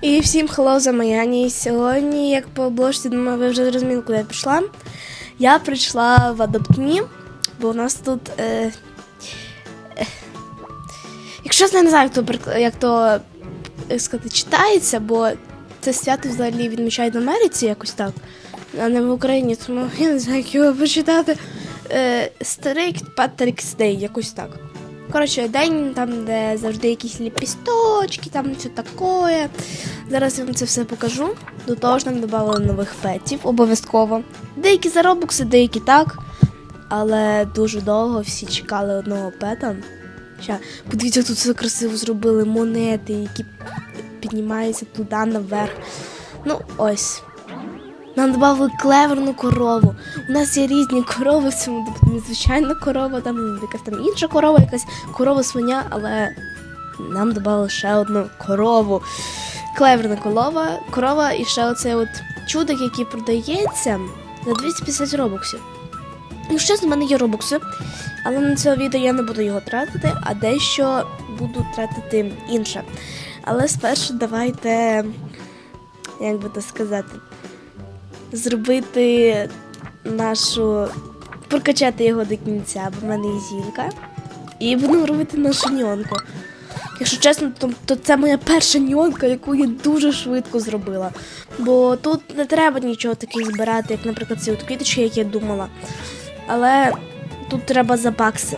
І всім хеллоу за Майані. Сьогодні, як по обложці, думаю, ви вже зрозуміли, куди я прийшла. Я прийшла в Adopt.me, бо у нас тут. Е, е, якщо я не знаю, як то, як то як сказати, читається, бо це свято взагалі відмічають в Америці якось так, а не в Україні, тому я не знаю, як його прочитати. Е, Старий Патрікс Дей, якось так. Коротше, день там, де завжди якісь ліпісточки, там все таке. Зараз я вам це все покажу. До того ж нам додали нових петів, обов'язково. Деякі за робокси, деякі так. Але дуже довго всі чекали одного пета. Ща, подивіться, тут все красиво зробили монети, які піднімаються туди наверх. Ну, ось. Нам додали клеверну корову. У нас є різні корови в цьому, незвичайна корова, там якась там інша корова, якась корова свиня, але нам додали ще одну корову. Клеверна корова, корова і ще оцей от чудик, який продається за 250 робоксів. Ну, чесно, в мене є робокси, але на це відео я не буду його тратити, а дещо буду тратити інше. Але спершу давайте, як би то сказати, зробити нашу. прокачати його до кінця, бо в мене є зілька. І будемо робити нашу ньонку. Якщо чесно, то, то це моя перша ньонка, яку я дуже швидко зробила. Бо тут не треба нічого таких збирати, як, наприклад, ці от квіточки, які я думала. Але тут треба за бакси.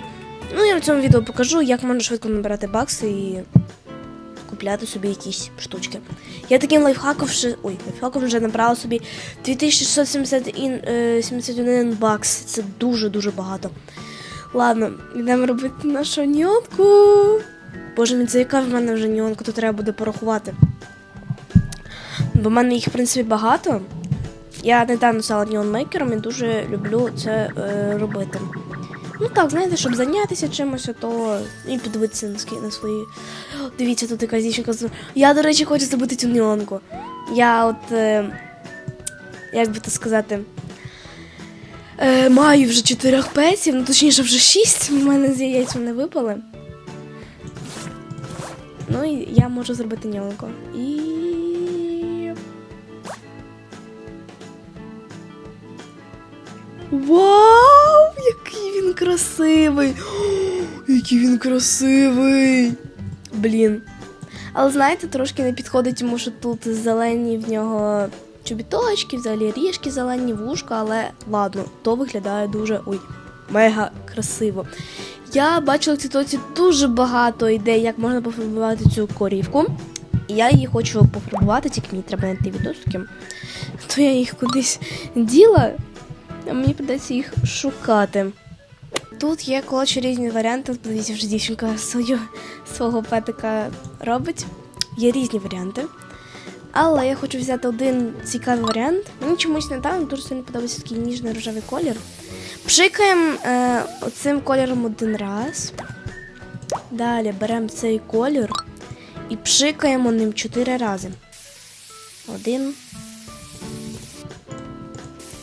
Ну, я в цьому відео покажу, як можна швидко набирати бакси і купляти собі якісь штучки. Я таким лайфхаком вже, ой, лайфхаком вже набрала собі 2671 бакс. Це дуже-дуже багато. Ладно, йдемо робити нашу ньонку. Боже мій, це яка в мене вже ньонка, то треба буде порахувати. Бо в мене їх, в принципі, багато. Я недавно стала ньонмейкером і дуже люблю це е, робити. Ну так, знаєте, щоб зайнятися чимось, то і подивитися на, свої. Дивіться, тут якась дівчинка. Я, до речі, хочу зробити цю ньонку. Я от. Е, як би то сказати. Е, маю вже чотирьох песів, ну точніше вже шість. У мене з яєць вони випали. Ну і я можу зробити ньонку. І. Вау! Який він красивий! Який він красивий! Блін. Але знаєте, трошки не підходить, тому що тут зелені в нього чобіточки, взагалі ріжки зелені, вушка, але ладно, то виглядає дуже ой, мега красиво. Я бачила в тіктоці дуже багато ідей, як можна пофарбувати цю корівку. І я її хочу пофарбувати, тільки мені треба знайти відосики. То я їх кудись діла, мені придеться їх шукати. Тут є коротше різні варіанти. Подивіться, вже дівчинка свою, свого петика робить. Є різні варіанти. Але я хочу взяти один цікавий варіант. Мені чомусь недавно дуже сильно подобається такий ніжний рожевий колір. Пшикаємо е, оцим кольором один раз. Далі беремо цей колір і пшикаємо ним чотири рази. Один.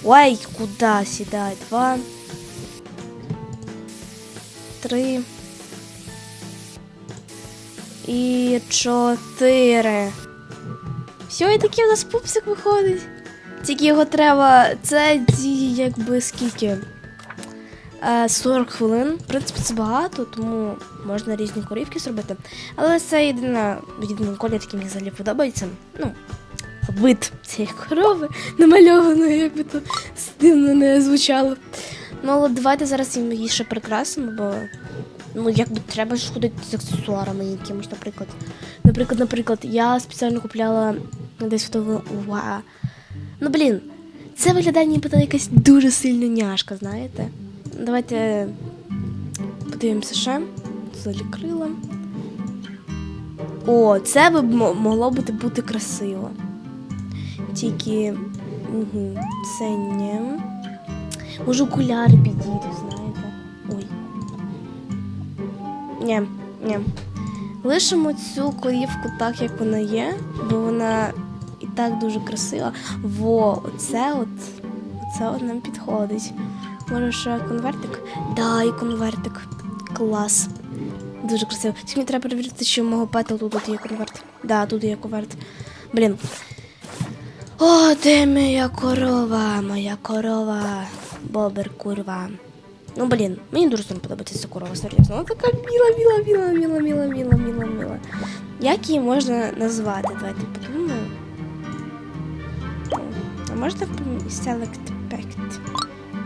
Ой, куди сідай? Два. Три. І чотири. Все, і такий у нас пупсик виходить. Тільки його треба. Це якби скільки. Е, 40 хвилин. В принципі, це багато, тому можна різні корівки зробити. Але це єдина єдиний колір, який мені взагалі подобається. Ну, вид цієї корови намальованої, як би то дивно не звучало. Ну, але давайте зараз її ще прикрасимо, бо ну якби треба ж ходити з аксесуарами якимось, наприклад. Наприклад, наприклад, я спеціально купляла десь в. Ну блін, це виглядає ніби якась дуже сильна няшка, знаєте? Давайте подивимося ще. Взагалі крила. О, це мо- могло бути бути красиво. Тільки. Угу, це ні. Може окуляри підійдуть, знаєте. Ой. Ні, ні. Лишимо цю корівку так, як вона є, бо вона і так дуже красива. Во, оце от, оце от нам підходить. Може ще конвертик? Да, і конвертик. Клас. Дуже красиво. Тільки мені треба перевірити, чи у мого пета тут, тут є конверт. Да, тут є конверт. Блін. О, де моя корова, моя корова. Бобер, курва. Ну, блін, мені дуже сильно подобається корова, серйозно. Вона така міла, міла, міла, міла, міла, міла, міла, міла. Як її можна назвати? Давайте подумаємо. А можна select pact?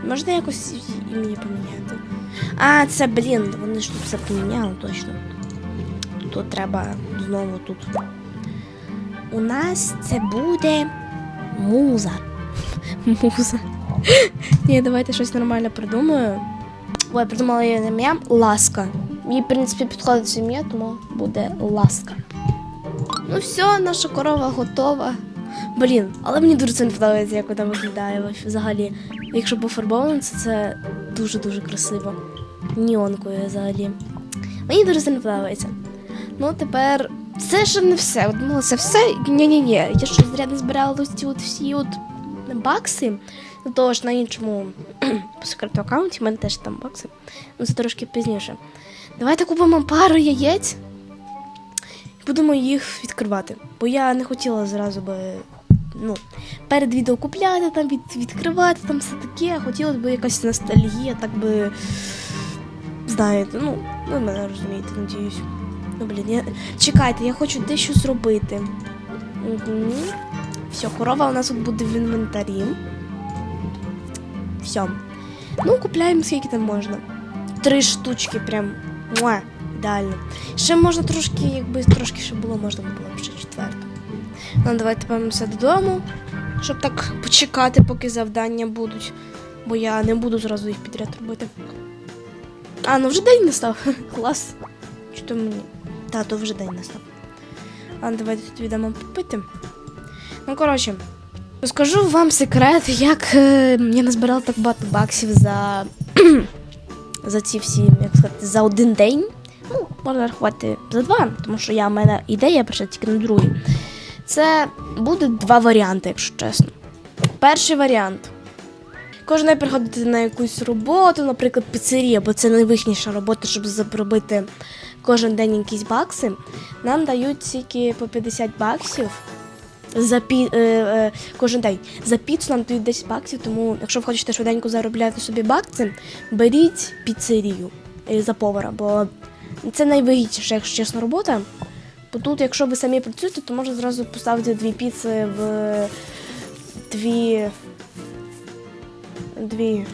Можна якось імені поміняти? А, це, блін, вони ж тут все поміняли точно. Тут треба знову тут. У нас це буде муза. Муза. Ні, давайте щось нормально придумаю. Ой, придумала я ім'я Ласка. Їй, в принципі, підходить це ім'я, тому буде ласка. Ну все, наша корова готова. Блін, але мені дуже це не подобається, як вона виглядає взагалі. Якщо пофарбовано, це, це дуже-дуже красиво. Ніонкою взагалі. Мені дуже сильно подобається. Ну, тепер це ще не все. Думала, це все. Ні-ні-ні. Я ще зря не збирала ці от всі от бакси. Ну, того ж на іншому по секрету аккаунті, в мене теж там бакси. Ну, це трошки пізніше. Давайте купимо пару яєць і будемо їх відкривати. Бо я не хотіла зразу би. Ну, перед відео купляти, там від, відкривати, там все таке. Хотілося б якась ностальгія, так би. Знаєте, ну, ви мене розумієте, надіюсь. Ну, блін, я... чекайте, я хочу дещо зробити. Угу. Все, корова у нас тут буде в інвентарі. Все. Ну, купляємо скільки там можна. Три штучки прям. Муа, ідеально. Ще можна трошки, якби трошки ще було, можна було б ще четверту. Ну, давайте повернемося додому, щоб так почекати, поки завдання будуть. Бо я не буду зразу їх підряд робити. А, ну вже день настав. Клас. Що то мені? Та, то вже день настав. А давайте тут віддамо попити. Ну, коротше, розкажу вам секрет, як е, я назбирала так багато баксів за, за ці всі, як сказати, за один день. Ну, можна рахувати за два, тому що я в мене ідея прийшла тільки на другий. Це буде два варіанти, якщо чесно. Перший варіант. Кожен день приходити на якусь роботу, наприклад, піцерія, бо це найвигідніша робота, щоб заробити кожен день якісь бакси. Нам дають тільки по 50 баксів за пі, е, е, кожен день. За піцу нам дають 10 баксів, тому якщо ви хочете швиденько заробляти собі бакси, беріть піцерію е, за повара, бо це найвигідніша, якщо чесно, робота. Бо тут, якщо ви самі працюєте, то можна зразу поставити дві піци в дві. Дві.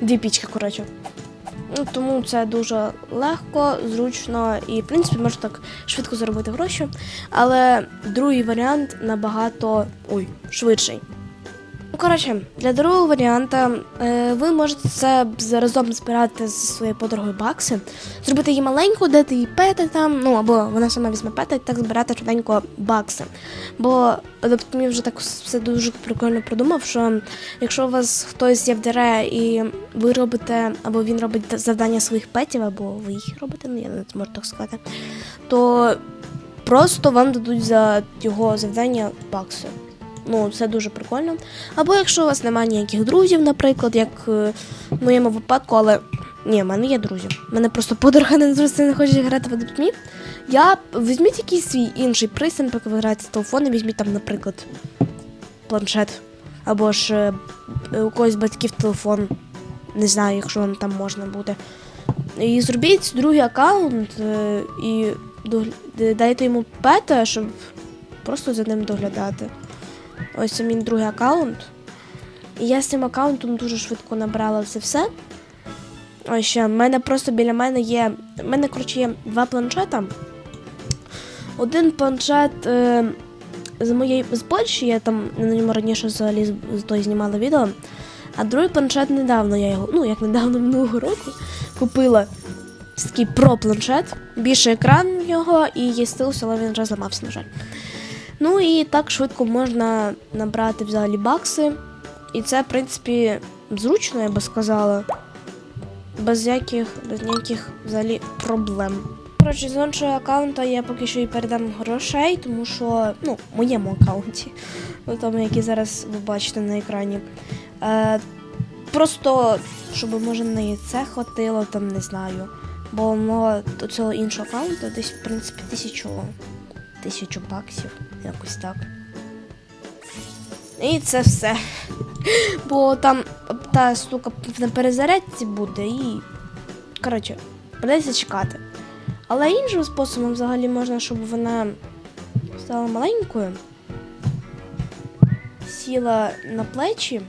Дві пічки, коротше. Ну, тому це дуже легко, зручно і, в принципі, можна так швидко заробити гроші. Але другий варіант набагато ой, швидший. Коротше, для другого варіанта е, ви можете це разом збирати зі своєю подругою бакси, зробити її маленьку, дати їй пети там, ну або вона сама візьме пети і так збирати швиденько бакси. Бо мені вже так все дуже прикольно придумав, що якщо у вас хтось є в і ви робите, або він робить завдання своїх петів, або ви їх робите, ну я не можу так сказати, то просто вам дадуть за його завдання бакси. Ну, це дуже прикольно. Або якщо у вас немає ніяких друзів, наприклад, як е, в моєму випадку, але ні, в мене є друзі. Мене просто подруга не дуже сильно хоче грати в Adopt.me. Я візьміть якийсь свій інший пристрій, поки ви граєте з телефону, візьміть там, наприклад, планшет. Або ж е, у когось батьків телефон. Не знаю, якщо вам там можна буде. І зробіть другий аккаунт е, і дайте йому пета, щоб просто за ним доглядати. Ось це мій другий аккаунт. І я з цим аккаунтом дуже швидко набрала це все. Ось ще, в мене просто біля мене є. В мене, коротше, є два планшета. Один планшет е, з моєї з Польщі, я там на ньому раніше взагалі з, той знімала відео. А другий планшет недавно я його, ну як недавно минулого року, купила. Такий про-планшет, більше екран в нього і є стилус, але він вже зламався, на жаль. Ну і так швидко можна набрати взагалі бакси. І це, в принципі, зручно, я би сказала. Без яких, без ніяких взагалі проблем. Коротше, з іншого аккаунта я поки що і передам грошей, тому що, ну, в моєму аккаунті, у тому, який зараз ви бачите на екрані. Е, просто, щоб може на яйце хватило, там не знаю. Бо мого до цього іншого аккаунту десь, в принципі, тисячу тисячу баксів. Якось так. І це все. Бо там та штука на перезарядці буде і. Коротше, придеться чекати. Але іншим способом взагалі можна, щоб вона стала маленькою, сіла на плечі.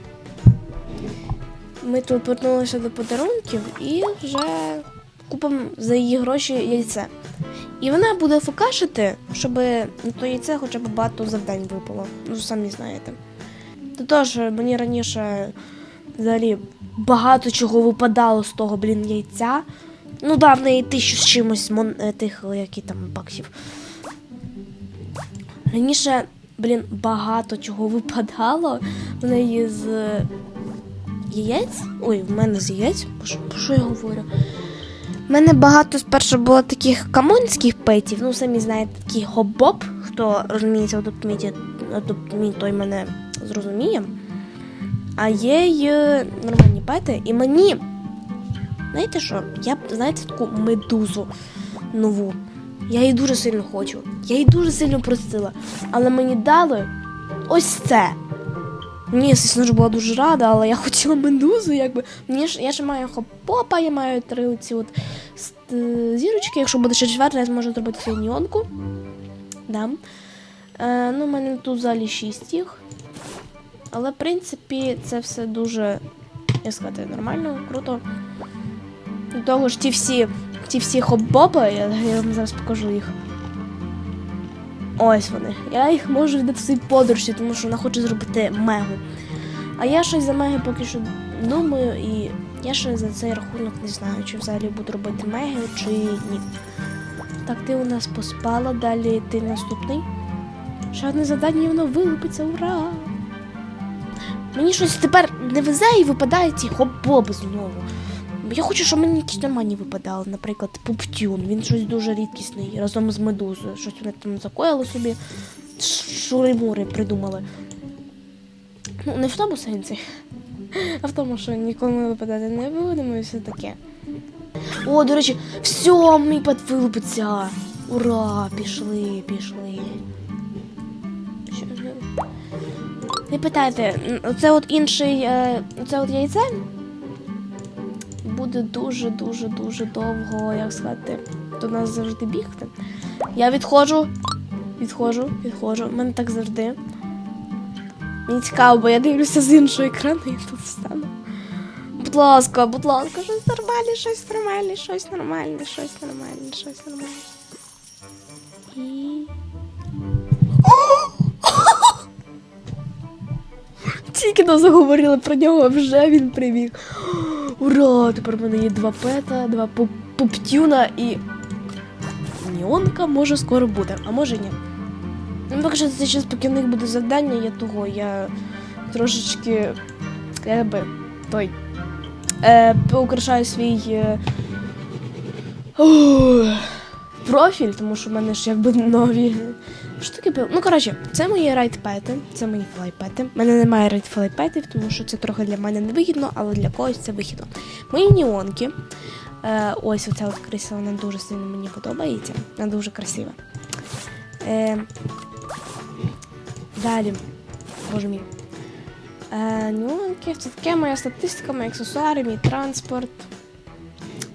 Ми тут повернулися до подарунків і вже купимо за її гроші яйце. І вона буде фокашити, щоб на то яйце хоча б багато завдань випало. Ну, самі знаєте. До того ж, мені раніше взагалі багато чого випадало з того, блін, яйця. Ну да, в неї тисячу з чимось мон... е, тих, які там баксів. Раніше, блін, багато чого випадало в неї з яєць. Ой, в мене з яєць. Про що я говорю? У мене багато спершу було таких камонських петів, ну самі знаєте, такий хоб-боб, хто розуміється в доптміті, доптмі, той мене зрозуміє. А є й е, нормальні пети, і мені. Знаєте що? Я знаєте, таку медузу нову. Я її дуже сильно хочу. Я її дуже сильно просила. Але мені дали ось це. Мені, звісно ж, була дуже рада, але я хотіла медузу, якби. Мені ж я ж маю хоп-попа, я маю три оці от зірочки. Якщо буде ще четверта, я зможу зробити синьонку. Да. Е, ну, у мене тут в залі шість їх. Але, в принципі, це все дуже, як сказати, нормально, круто. До того ж, ті всі, ті всі хоп-бопи, я, я вам зараз покажу їх. Ось вони. Я їх можу віддати своїй подружці, тому що вона хоче зробити мегу. А я щось за меги поки що думаю, і я ще за цей рахунок не знаю, чи взагалі буду робити меги, чи ні. Так, ти у нас поспала, далі ти наступний. Ще одне завдання і воно вилупиться, ура! Мені щось тепер не везе і випадає ці хоп-боби знову. Я хочу, щоб мені якісь нормальні випадали, наприклад, Пуптюн. Він щось дуже рідкісний разом з медузою. Щось вони там закоїли собі. Шури-мури придумали. Ну, не в тому сенсі, а в тому, що ніколи ми випадати не будемо і все таке. О, до речі, все, мій пет вилупиться. Ура! Пішли, пішли. Що Не питайте, м, оце от інший, е, оце от яйце буде дуже-дуже дуже довго, як сказати, до нас завжди бігти. Я відходжу, відходжу, відходжу. У мене так завжди. Мені цікаво, бо я дивлюся з іншого екрану і тут встану. Будь ласка, будь ласка, щось нормальне, щось нормальне, щось нормальне, щось нормальне, щось нормальне. І. Тільки но заговорили про нього, вже він прибіг. Ура! Тепер в мене є два пета, два пуптюна і. Ніонка може скоро буде, а може ні. Ну, поки це час, поки в них буде завдання, я того, я трошечки якби той е, поукрашаю свій е, ух, профіль, тому що в мене ж якби нові. Що таке було? Ну, коротше, це мої райтпети, це мої флайпети. У мене немає райтфлайпетів, тому що це трохи для мене невигідно, але для когось це вигідно. Мої ніонки. Е, ось оця от криса, вона дуже сильно мені подобається. Вона дуже красива. Е, далі. Боже мій. Е, нюанки, це таке моя статистика, мої аксесуари, мій транспорт.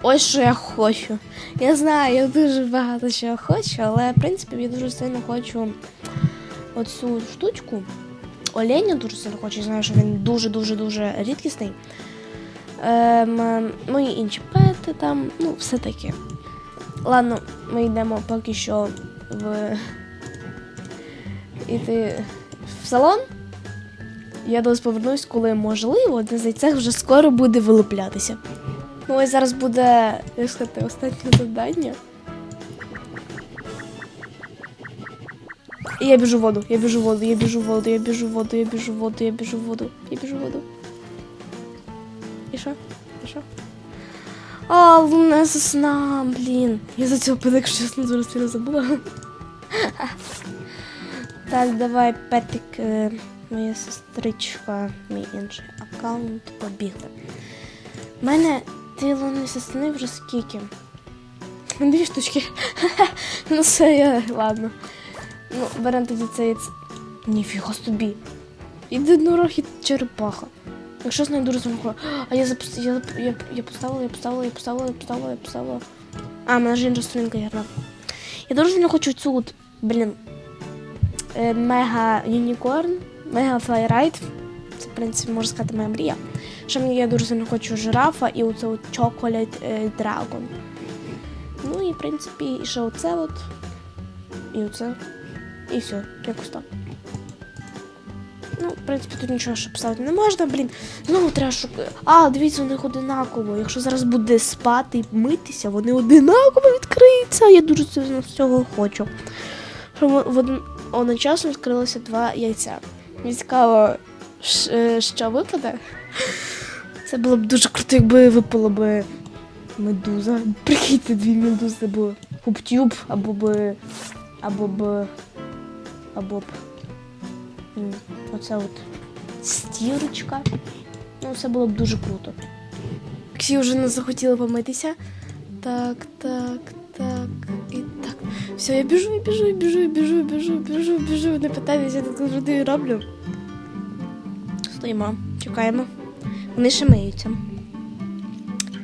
Ось що я хочу. Я знаю, я дуже багато чого хочу, але в принципі я дуже сильно хочу оцю штучку. Оленя дуже сильно хочу, я знаю, що він дуже-дуже-дуже рідкісний. Ем, мої інші пети там, ну, все таке. Ладно, ми йдемо поки що в. Іти в салон. Я до вас повернусь, коли можливо, одне з яйцях вже скоро буде вилуплятися. Ну ось зараз буде, як сказати, останнє завдання. І я біжу в воду, я біжу в воду, я біжу в воду, я біжу в воду, я біжу в воду, я біжу в воду, я біжу в воду. І що? І що? А, луна сосна, блін. Я за цього педик, чесно, зараз сильно забула. Так, давай, Петик, е, моя сестричка, мій інший аккаунт, побігли. У мене ти луни сосни вже скільки? Дві штучки. ну все, я, ладно. Ну, беремо тоді цей. Ніфіга собі. Єдинорог і черепаха. Якщо з нею дуже смаху. А я запустила, я, я, я поставила, я поставила, я поставила, я поставила, я поставила. А, в мене ж інша сторінка гірна. Я дуже сильно хочу цю от, блін. е, Мега Юнікорн, Мега Флайрайд. Це, в принципі, можна сказати, моя мрія. Ще мені я дуже сильно хочу жирафа і оце от Chocolate Dragon. Ну і в принципі, і ще оце от. І оце. І все, якось так. Ну, в принципі, тут нічого ще поставити не можна, блін. Знову треба шукати. А, дивіться, у них одинаково. Якщо зараз буде спати і митися, вони одинаково відкриються. Я дуже цього хочу. Щоб одночасно відкрилося два яйця. Мені цікаво, е, що випаде. Це було б дуже круто, якби випала б медуза. Прикиньте, дві медузи б куптюб, або б. або б. або б. Оце от стірочка. Ну, це було б дуже круто. Всі вже не захотіли помитися. Так, так, так, і так. Все, я біжу, я біжу, я біжу, я біжу, я біжу, я біжу, я біжу. Не питайтеся, я так завжди роблю. Стоїмо, чекаємо. Вони ще миються.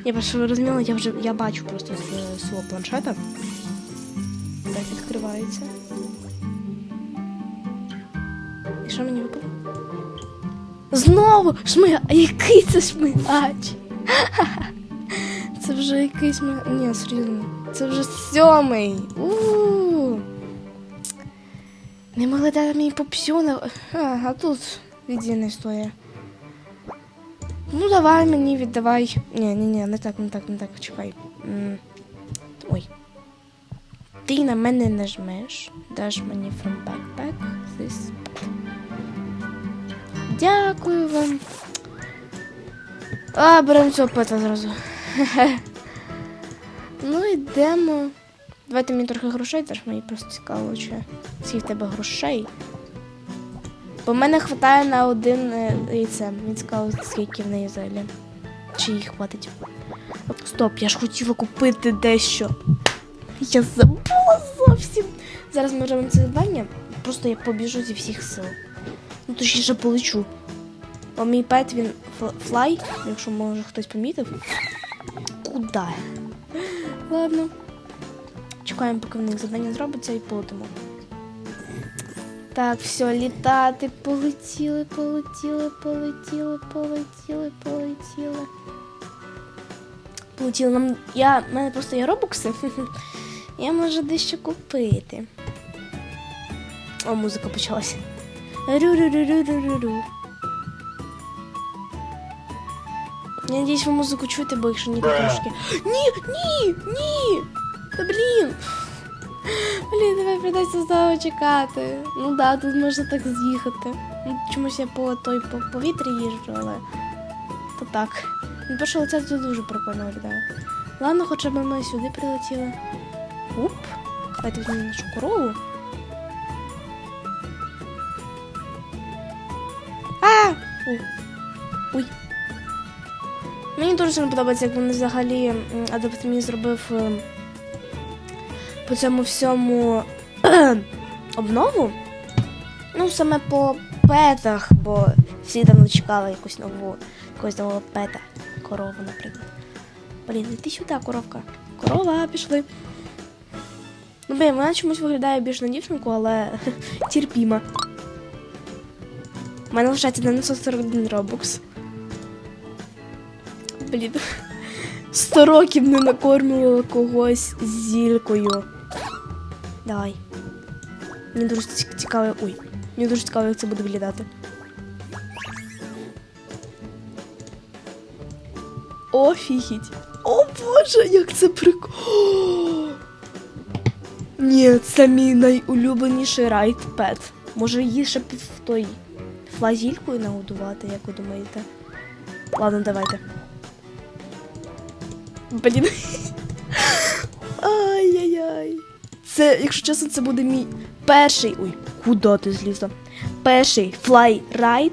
Я просто ви розуміли, я вже я бачу просто з свого планшета. Так відкривається. І що мені випало? Знову шмига. Який це шмигач? Це вже якийсь ми. Ні, серйозно. Це вже сьомий. У-у-у. Не могли дати мені попсюна. А, а тут віддільна історія. Ну, давай мені віддавай. Ні, ні, ні, не так, не так, не так, чекай. Ой. Ти на мене нажмеш. Даш мені from backpack. This. Дякую вам. А, беремо цього пета зразу. ну, йдемо. Давайте мені трохи грошей, теж мені просто цікаво, чи скільки в тебе грошей. Бо мене вистачає на один е, яйце. Мені цікаво, скільки в неї взагалі. Чи їй хватить. Стоп, я ж хотіла купити дещо. Я забула зовсім. Зараз ми робимо це завдання. Просто я побіжу зі всіх сил. Ну, точніше полечу. Бо мій пет він флай, якщо може хтось помітив. Куда? Ладно. Чекаємо, поки в них завдання зробиться і полетимо. Так, все, літати. Полетіли, полетіли, полетіли, полетіли, полетіли. Полетіли нам. Я. в мене просто є робокси. Я можу дещо купити. О, музика почалася. Ру-ру-ру-ру-ру-ру. Я надіюсь, ви музику чуєте, бо якщо ні, то трошки. Ні, ні, ні! Та блін! Блін, давай придеться знову чекати. Ну да, тут можна так з'їхати. Ну, чомусь я по той по повітрі їжджу, але то так. Ну, перше лице тут дуже прикольно виглядає. Ладно, хоча б ми сюди прилетіли. Уп. Давайте візьмемо нашу корову. А! Ой. Ой. Мені дуже сильно подобається, як вони взагалі Адаптамі зробив по цьому всьому обнову. Ну, саме по петах, бо всі давно чекали якусь нову, якогось нового пета. Корову, наприклад. Блін, іди сюди, коровка. Корова, пішли. Ну, блін, вона чомусь виглядає більш на дівчинку, але терпіма. У мене лишається 941 робокс. Блін. 100 років не накормлювала когось зількою. Давай. Мені дуже цікаво. Ой. Мені дуже цікаво, як це буде виглядати. Офігіть. О боже, як це прикольно. Ні, це мій найулюбленіший райд пет. Може її ще під той флазількою нагодувати, як ви думаєте? Ладно, давайте. Блін. Ай-яй-яй. Це, якщо чесно, це буде мій перший. Ой, куди ти злізла? Перший флай-райд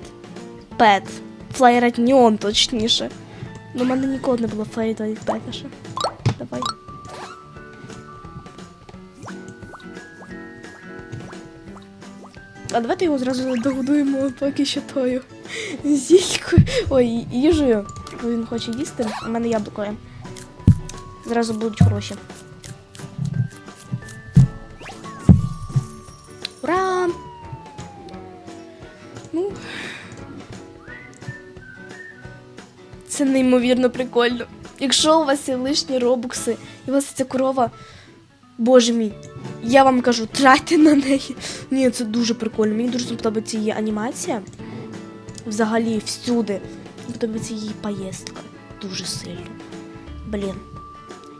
пет. Флай-райд Неон, точніше. Ну, в мене ніколи не було флай-райд пета ще. Давай. А давайте його зразу догодуємо поки що тою зількою. Ой, їжею. Він хоче їсти. У мене яблуко є. Зразу будуть хороші. Неймовірно прикольно. Якщо у вас є лишні робокси, і у вас ця корова. Боже мій, я вам кажу, тратьте на неї. Ні, це дуже прикольно. Мені дуже подобається її анімація. Взагалі всюди. Мені подобається її поїздка. Дуже сильно. Блін.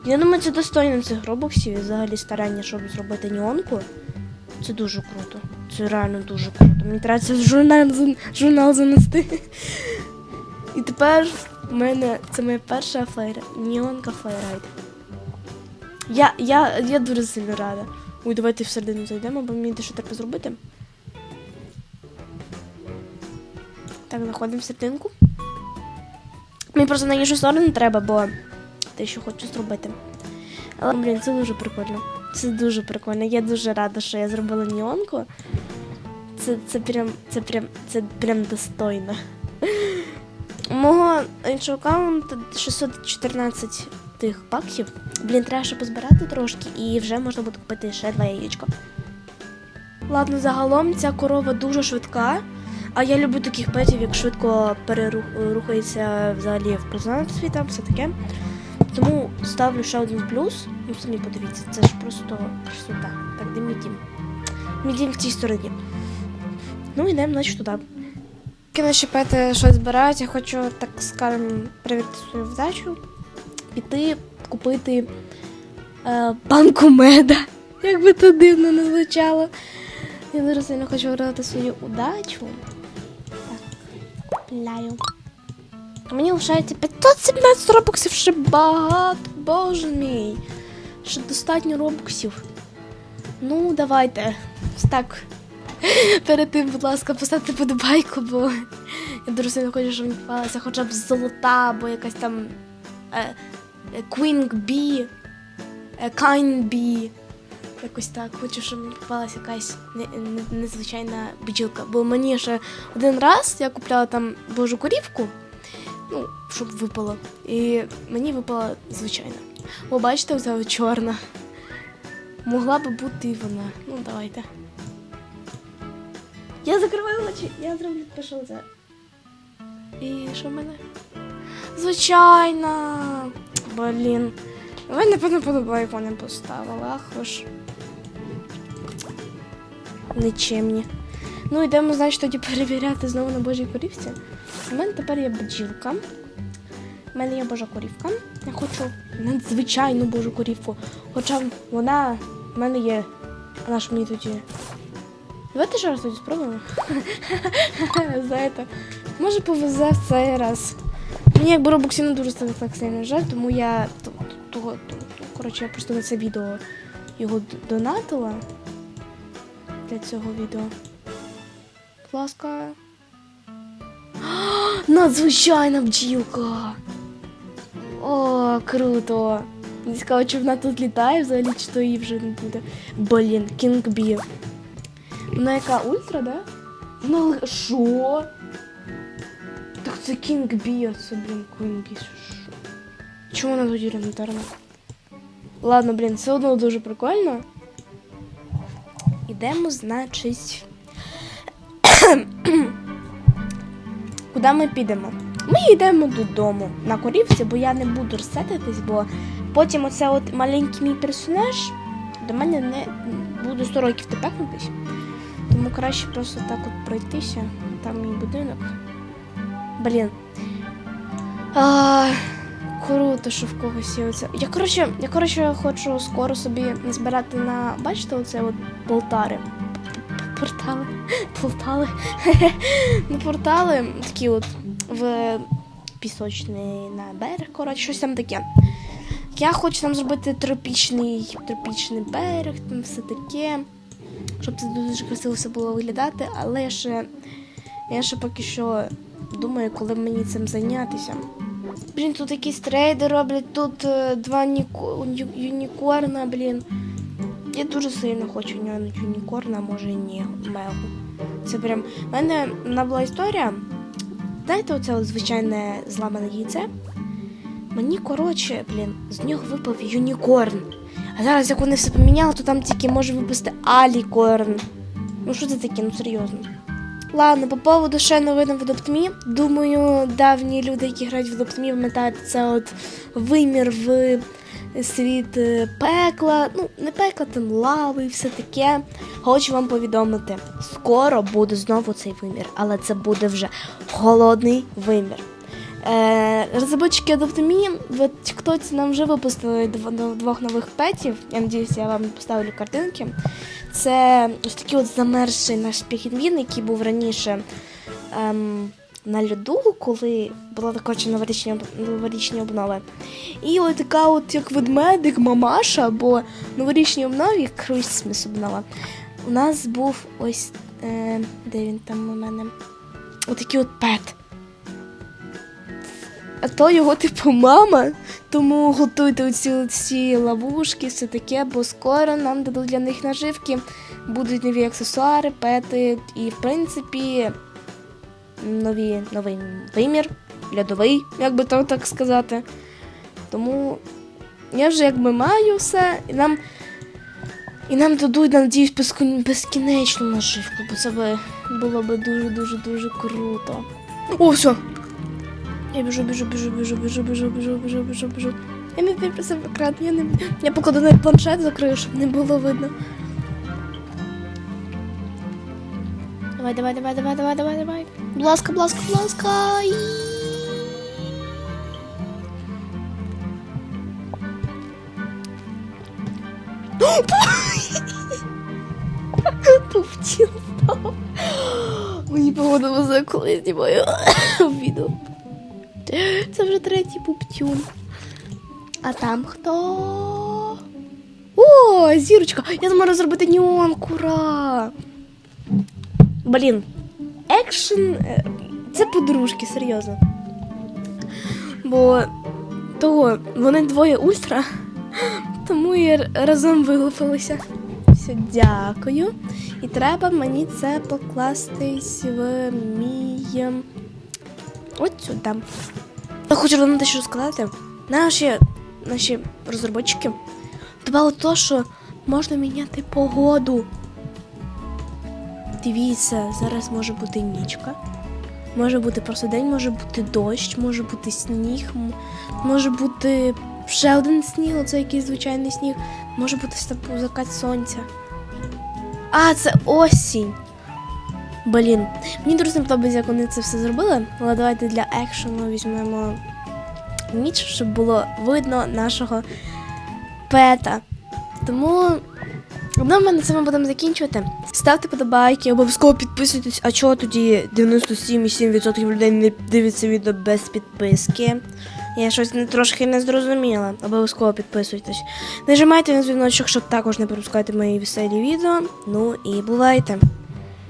Я думаю, це достойно цих робоксів і взагалі старання, щоб зробити неонку. Це дуже круто. Це реально дуже круто. Мені треба це в журнал занести. І тепер у мене це моя перша флейр... неонка флейрайд. Я, я, я дуже сильно рада. Ой, давайте всередину зайдемо, бо мені дещо треба зробити. Так, заходимо в серединку. Мені просто на іншу сторону треба, бо те, що хочу зробити. Але, блін, це дуже прикольно. Це дуже прикольно. Я дуже рада, що я зробила неонку. Це, це прям, це прям, це прям достойно. У мого іншого аккаунту 614 тих баксів. Блін, треба ще позбирати трошки і вже можна буде купити ще два яєчка. Ладно, загалом ця корова дуже швидка. А я люблю таких петів, як швидко перерухається взагалі в пространстві, там все таке. Тому ставлю ще один плюс. Ну, самі подивіться, це ж просто красота. Так, де мій дім? Мій дім в цій стороні. Ну, йдемо, значить, туди. Поки наші пети щось збирають, я хочу, так скажемо, перевірити свою вдачу, піти, купити е, банку меда. Як би то дивно не звучало. Я дуже сильно хочу виграти свою удачу. Так, купляю. Мені лишається 517 робоксів ще багато, боже мій. Ще достатньо робоксів. Ну, давайте. Так. Перед тим, будь ласка, поставте подобайку, бо я дуже сильно хочу, щоб мені попалася хоча б золота, або якась там е, е, Queen Bee, е, Kind Bee. Якось так. Хочу, щоб мені попалася якась не- не- незвичайна бджілка. Бо мені ще один раз я купляла там божу корівку, ну, щоб випало. І мені випала звичайна. О, бачите, оця чорна. Могла би бути і вона. Ну, давайте. Я закриваю очі, я зроблю пишу це. І що в мене? Звичайно. Блін. Ви, напевно, подобайку не поставили, ви ж. Нічемні. Ну, йдемо, значить, тоді перевіряти знову на Божій корівці. У мене тепер є бджілка. У мене є божа корівка. Я хочу надзвичайну божу корівку. Хоча вона в мене є. Вона ж мені тоді. Давайте ще раз тоді спробуємо. Знаєте, може повезе в цей раз. Мені якби робоксі не дуже так сильно жаль, тому я того, коротше, я просто на це відео його донатила для цього відео. Будь ласка. Надзвичайна бджілка! О, круто! Не цікаво, чи вона тут літає взагалі, чи то її вже не буде. Блін, Кінг Бі. Вона яка ультра, да? Вона що? Так це Кінг Бі, блін, Квін Бі. Чому вона тоді елементарна? Ладно, блін, все одно дуже прикольно. Ідемо, значить. Куди ми підемо? Ми йдемо додому на корівці, бо я не буду розсетитись, бо потім оце от маленький мій персонаж до мене не буде 100 років тепекнутись. Тому краще просто так от пройтися. Там мій будинок. Блін. А, круто, що в когось є оце. Я коротше, я коротше хочу скоро собі збирати на. Бачите, оце от полтари. Портали. Полтали. Ну, портали такі от в пісочний на берег, коротше, щось там таке. Я хочу там зробити тропічний, тропічний берег, там все таке. Щоб це дуже красиво все було виглядати, але я ще, я ще поки що думаю, коли мені цим зайнятися. Блін, тут якісь трейди роблять, тут е, два ніко, ю- юнікорна, блін. Я дуже сильно хочу юнікорна, а може і ні, мегу. Це прям. У мене вона була історія. Знаєте, оце звичайне зламане яйце. Мені, коротше, блін, з нього випав юнікорн. Зараз, як вони все поміняли, то там тільки може випасти алікорн. Ну що це таке, ну серйозно. Ладно, по поводу ще новин в Аdopt.me. Думаю, давні люди, які грають в Adopt.me, пам'ятають це от вимір в світ е, пекла. Ну, не пекла, там лави і все таке. Хочу вам повідомити, скоро буде знову цей вимір, але це буде вже холодний вимір. Е, розробники Adopt.me в TikTok нам вже випустили двох нових петів. Я надіюся, я вам поставлю картинки. Це ось такий от замерзший наш пінгвін, який був раніше ем, на льоду, коли була коротше, новорічні, новорічні обнови. І от така от як ведмедик, мамаша, або новорічні обнови, Christmas обнова. У нас був ось е, де він там у мене? Отакий от пет. А то його, типу, мама, тому готуйте оці ці ловушки, все таке, бо скоро нам дадуть для них наживки, будуть нові аксесуари, пети і, в принципі, нові, новий вимір, льодовий, як би то так сказати. Тому я вже якби маю все, і нам, і нам дадуть, надіюсь, безкінечну наживку, бо це би було би дуже-дуже дуже круто. О, все! Я біжу, біжу, біжу, біжу, біжу, біжу, біжу, біжу, біжу, біжу. Я не просив екран, я не. Я покладу на планшет закрию, щоб не було видно. Давай, давай, давай, давай, давай, давай, давай. Будь ласка, будь ласка, будь ласка. Повтіл. Мені везе, коли я відео. Це вже третій пуптюн. А там хто? О, зірочка! Я зможу зробити неонку, ура! Блін, екшен. е, Це подружки, серйозно. Бо того, вони двоє ультра, тому і разом вилупилися. Все, дякую. І треба мені це покластись в мій. От сюди. Я хочу вам дещо сказати. Наші, наші розробники додали то, що можна міняти погоду. Дивіться, зараз може бути нічка. Може бути просто день, може бути дощ, може бути сніг, може бути ще один сніг, оце якийсь звичайний сніг, може бути закат сонця. А, це осінь. Блін, мені дуже не подобається, як вони це все зробили, але давайте для екшену візьмемо ніч, щоб було видно нашого пета. Тому ну, ми на цьому будемо закінчувати. Ставте подобайки, обов'язково підписуйтесь. А чого тоді 97,7% людей не дивиться відео без підписки? Я щось не трошки не зрозуміла. Обов'язково підписуйтесь. Нажимайте на дзвіночок, щоб також не пропускати мої веселі відео. Ну і бувайте!